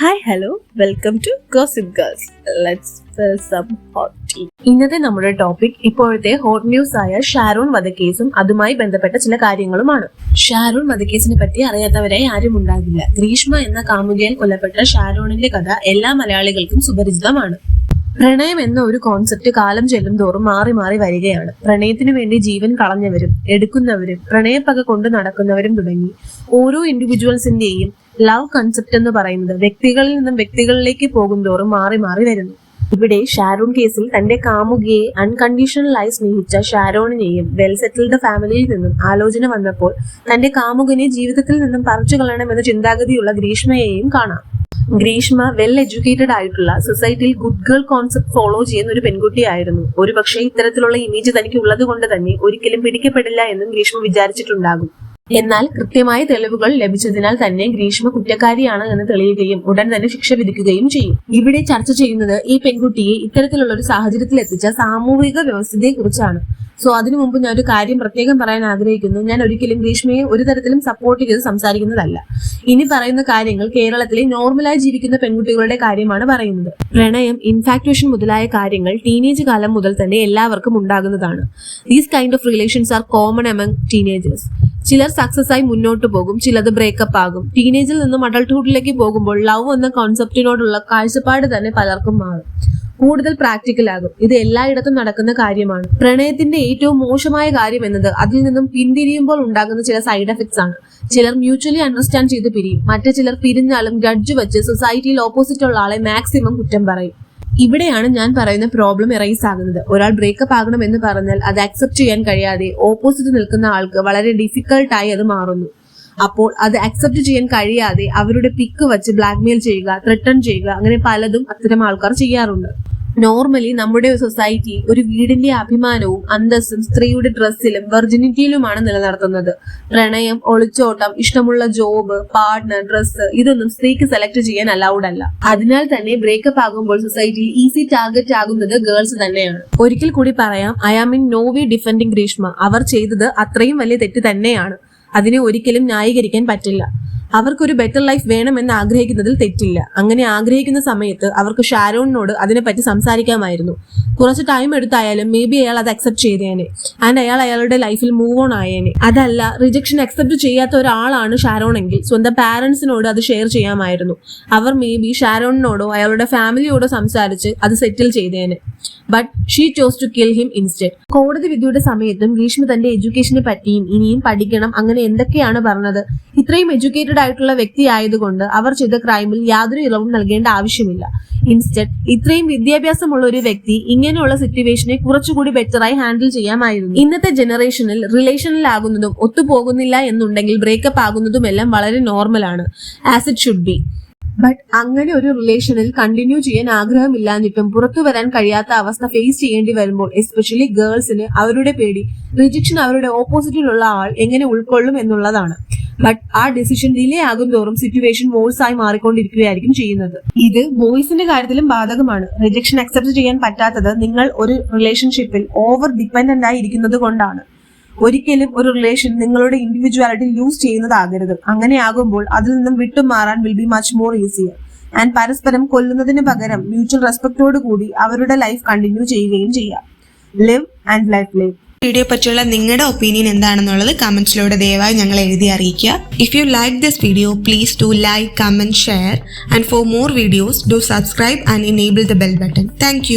Hi hello welcome to girls let's ഇന്നത്തെ നമ്മുടെ topic ഇപ്പോഴത്തെ ഹോട്ട് ന്യൂസ് ആയ ഷാരോൺ വധക്കേസും അതുമായി ബന്ധപ്പെട്ട ചില കാര്യങ്ങളുമാണ്. ഷാരൂൺ വധക്കേസിനെ പറ്റി അറിയാത്തവരായി ആരും ഉണ്ടാകില്ല. ഗ്രീഷ്മ എന്ന കാമുകയാൽ കൊല്ലപ്പെട്ട ഷാരൂണിന്റെ കഥ എല്ലാ മലയാളികൾക്കും സുപരിചിതമാണ്. പ്രണയം എന്ന ഒരു കോൺസെപ്റ്റ് കാലം ചെല്ലും തോറും മാറി മാറി വരികയാണ്. പ്രണയത്തിനു വേണ്ടി ജീവൻ കളഞ്ഞവരും എടുക്കുന്നവരും പ്രണയപ്പക കൊണ്ട് നടക്കുന്നവരും തുടങ്ങി. ഓരോ ഇൻഡിവിജ്വൽസിന്റെയും ലവ് കൺസെപ്റ്റ് എന്ന് പറയുന്നത് വ്യക്തികളിൽ നിന്നും വ്യക്തികളിലേക്ക് പോകുന്തോറും മാറി മാറി വരുന്നു. ഇവിടെ ഷാരൂൺ കേസിൽ തന്റെ കാമുകിയെ അൺകണ്ടീഷണലായി സ്നേഹിച്ച ഷാരോണിനെയും വെൽ സെറ്റിൽഡ് ഫാമിലിയിൽ നിന്നും ആലോചന വന്നപ്പോൾ തന്റെ കാമുകനെ ജീവിതത്തിൽ നിന്നും പറിച്ചു എന്ന ചിന്താഗതിയുള്ള ഗ്രീഷ്മയെയും കാണാം. ഗ്രീഷ്മ വെൽ എഡ്യൂക്കേറ്റഡ് ആയിട്ടുള്ള സൊസൈറ്റിയിൽ ഗുഡ് ഗേൾ കോൺസെപ്റ്റ് ഫോളോ ചെയ്യുന്ന ഒരു പെൺകുട്ടിയായിരുന്നു. ഒരുപക്ഷെ ഇത്തരത്തിലുള്ള ഇമേജ് തനിക്ക് ഉള്ളത് കൊണ്ട് തന്നെ ഒരിക്കലും പിടിക്കപ്പെടില്ല എന്നും ഗ്രീഷ്മ വിചാരിച്ചിട്ടുണ്ടാകും. എന്നാൽ കൃത്യമായ തെളിവുകൾ ലഭിച്ചതിനാൽ തന്നെ ഗ്രീഷ്മ കുറ്റക്കാരിയാണ് എന്ന് തെളിയുകയും ഉടൻ തന്നെ ശിക്ഷ വിധിക്കുകയും ചെയ്യും. ഇവിടെ ചർച്ച ചെയ്യുന്നത് ഈ പെൺകുട്ടിയെ ഇത്തരത്തിലുള്ള ഒരു സാഹചര്യത്തിൽ എത്തിച്ച സാമൂഹിക വ്യവസ്ഥയെ കുറിച്ചാണ് സോ അതിനു മുമ്പ് ഞാൻ ഒരു കാര്യം പ്രത്യേകം പറയാൻ ആഗ്രഹിക്കുന്നു. ഞാൻ ഒരിക്കലും ഗ്രീഷ്മയെ ഒരു തരത്തിലും സപ്പോർട്ട് ചെയ്ത് സംസാരിക്കുന്നതല്ല. ഇനി പറയുന്ന കാര്യങ്ങൾ കേരളത്തിലെ നോർമലായി ജീവിക്കുന്ന പെൺകുട്ടികളുടെ കാര്യമാണ് പറയുന്നത്. പ്രണയം ഇൻഫാക്ച്വേഷൻ മുതലായ കാര്യങ്ങൾ ടീനേജ് കാലം മുതൽ തന്നെ എല്ലാവർക്കും ഉണ്ടാകുന്നതാണ്. These kind of relations are common among teenagers ചിലർ സക്സസ് ആയി മുന്നോട്ട് പോകും ചിലത് ബ്രേക്കപ്പ് ആകും. ടീനേജിൽ നിന്നും അഡൾട്ട്ഹുഡിലേക്ക് പോകുമ്പോൾ ലവ് എന്ന കോൺസെപ്റ്റിനോടുള്ള കാഴ്ചപ്പാട് തന്നെ പലർക്കും മാറും. കൂടുതൽ പ്രാക്ടിക്കൽ ആകും. ഇത് എല്ലായിടത്തും നടക്കുന്ന കാര്യമാണ്. പ്രണയത്തിന്റെ ഏറ്റവും മോശമായ കാര്യം എന്നത് അതിൽ നിന്നും പിന്തിരിയുമ്പോൾ ഉണ്ടാകുന്ന ചില സൈഡ് എഫക്ട്സ് ആണ്. ചിലർ മ്യൂച്വലി അണ്ടർസ്റ്റാൻഡ് ചെയ്ത് പിരിയും. മറ്റു ചിലർ പിരിഞ്ഞാലും ഗഡ്ജ് വെച്ച് സൊസൈറ്റിയിൽ ഓപ്പോസിറ്റ് ഉള്ള ആളെ മാക്സിമം കുറ്റം പറയും. ഇവിടെയാണ് ഞാൻ പറയുന്ന പ്രോബ്ലം എറൈസ് ആകുന്നത്. ഒരാൾ ബ്രേക്കപ്പ് ആകണം എന്ന് പറഞ്ഞാൽ അത് അക്സെപ്റ്റ് ചെയ്യാൻ കഴിയാതെ ഓപ്പോസിറ്റ് നിൽക്കുന്ന ആൾക്ക് വളരെ ഡിഫിക്കൽട്ടായി അത് മാറുന്നു. അപ്പോൾ അത് അക്സെപ്റ്റ് ചെയ്യാൻ കഴിയാതെ അവരുടെ പിക്ക് വെച്ച് ബ്ലാക്ക്മെയിൽ ചെയ്യുക ത്രെട്ടൺ ചെയ്യുക അങ്ങനെ പലതും അത്തരം ആൾക്കാർ ചെയ്യാറുണ്ട്. നോർമലി നമ്മുടെ സൊസൈറ്റി ഒരു വീടിന്റെ അഭിമാനവും അന്തസ്സും സ്ത്രീയുടെ ഡ്രസ്സിലും വെർജിനിറ്റിയിലുമാണ് നിലനിർത്തുന്നത്. പ്രണയം ഒളിച്ചോട്ടം ഇഷ്ടമുള്ള ജോബ് പാർട്ട്ണർ ഡ്രസ്സ് ഇതൊന്നും സ്ത്രീക്ക് സെലക്ട് ചെയ്യാൻ അലൗഡ് അല്ല. അതിനാൽ തന്നെ ബ്രേക്കപ്പ് ആകുമ്പോൾ സൊസൈറ്റിയിൽ ഈസി ടാർഗറ്റ് ആകുന്നത് ഗേൾസ് തന്നെയാണ്. ഒരിക്കൽ കൂടി പറയാം I am in no way defending Greeshma അവർ ചെയ്തത് അത്രയും വലിയ തെറ്റ് തന്നെയാണ്. അതിനെ ഒരിക്കലും ന്യായീകരിക്കാൻ പറ്റില്ല. അവർക്കൊരു ബെറ്റർ ലൈഫ് വേണമെന്ന് ആഗ്രഹിക്കുന്നതിൽ തെറ്റില്ല. അങ്ങനെ ആഗ്രഹിക്കുന്ന സമയത്ത് അവർക്ക് ഷാരോണിനോട് അതിനെപ്പറ്റി സംസാരിക്കാമായിരുന്നു. കുറച്ച് ടൈം എടുത്തായാലും മേ ബി അയാൾ അത് അക്സെപ്റ്റ് ചെയ്തേനെ. ആൻഡ് അയാൾ അയാളുടെ ലൈഫിൽ മൂവ് ഓൺ ആയേനെ. അതല്ല റിജക്ഷൻ അക്സെപ്റ്റ് ചെയ്യാത്ത ഒരാളാണ് ഷാരോൺ എങ്കിൽ സ്വന്തം പാരന്റ്സിനോട് അത് ഷെയർ ചെയ്യാമായിരുന്നു. അവർ മേ ബി ഷാരോണിനോടോ അയാളുടെ ഫാമിലിയോടോ സംസാരിച്ച് അത് settle ചെയ്തേനെ. But she chose to kill him instead കോടതി വിധിയുടെ സമയത്തും ഗ്രീഷ്മ തന്റെ എഡ്യൂക്കേഷനെ പറ്റിയും ഇനിയും പഠിക്കണം അങ്ങനെ എന്തൊക്കെയാണ് പറഞ്ഞത്? ഇത്രയും എഡ്യൂക്കേറ്റഡ് ആയിട്ടുള്ള വ്യക്തി ആയതുകൊണ്ട് അവർ ചെയ്ത ക്രൈമിൽ യാതൊരു ഇളവും നൽകേണ്ട ആവശ്യമില്ല. ഇൻസ്റ്റഡ് ഇത്രയും വിദ്യാഭ്യാസമുള്ള ഒരു വ്യക്തി ഇങ്ങനെയുള്ള സിറ്റുവേഷനെ കുറച്ചുകൂടി ബെറ്ററായി ഹാൻഡിൽ ചെയ്യാമായിരുന്നു. ഇന്നത്തെ ജനറേഷനിൽ റിലേഷനിലാകുന്നതും ഒത്തുപോകുന്നില്ല എന്നുണ്ടെങ്കിൽ ബ്രേക്കപ്പ് ആകുന്നതുമെല്ലാം വളരെ നോർമലാണ് as it should be but അങ്ങനെ ഒരു റിലേഷനിൽ കണ്ടിന്യൂ ചെയ്യാൻ ആഗ്രഹമില്ലാഞ്ഞിട്ടും പുറത്തു വരാൻ കഴിയാത്ത അവസ്ഥ ഫേസ് ചെയ്യേണ്ടി വരുമ്പോൾ എസ്പെഷ്യലി ഗേൾസിന് അവരുടെ പേടി റിജക്ഷൻ അവരുടെ ഓപ്പോസിറ്റിലുള്ള ആൾ എങ്ങനെ ഉൾക്കൊള്ളും എന്നുള്ളതാണ്. ബട്ട് ആ ഡിസിഷൻ ഡിലേ ആകും തോറും സിറ്റുവേഷൻ വോഴ്സ് ആയി മാറിക്കൊണ്ടിരിക്കുകയായിരിക്കും ചെയ്യുന്നത്. ഇത് ബോയ്സിന്റെ കാര്യത്തിലും ബാധകമാണ്. റിജക്ഷൻ അക്സെപ്റ്റ് ചെയ്യാൻ പറ്റാത്തത് നിങ്ങൾ ഒരു റിലേഷൻഷിപ്പിൽ ഓവർ ഡിപ്പെൻഡന്റ് ആയി ഇരിക്കുന്നത് കൊണ്ടാണ്. ഒരിക്കലും ഒരു റിലേഷൻ നിങ്ങളുടെ ഇൻഡിവിജ്വാലിറ്റി ലൂസ് ചെയ്യുന്നതാകരുത്. അങ്ങനെ ആകുമ്പോൾ അതിൽ നിന്നും വിട്ടുമാറാൻ will be much more easier and പരസ്പരം കൊല്ലുന്നതിന് പകരം മ്യൂച്വൽ റെസ്പെക്ടോട് കൂടി അവരുടെ ലൈഫ് കണ്ടിന്യൂ ചെയ്യുകയും ചെയ്യാം. Live and life live video പറ്റിയുള്ള നിങ്ങളുടെ ഒപ്പീനിയൻ എന്താണെന്നുള്ളത് കമന്റ്സിലൂടെ ദയവായി ഞങ്ങൾ എഴുതി അറിയിക്കുക. If you like this video please do like comment share and for more videos do subscribe and enable the bell button thank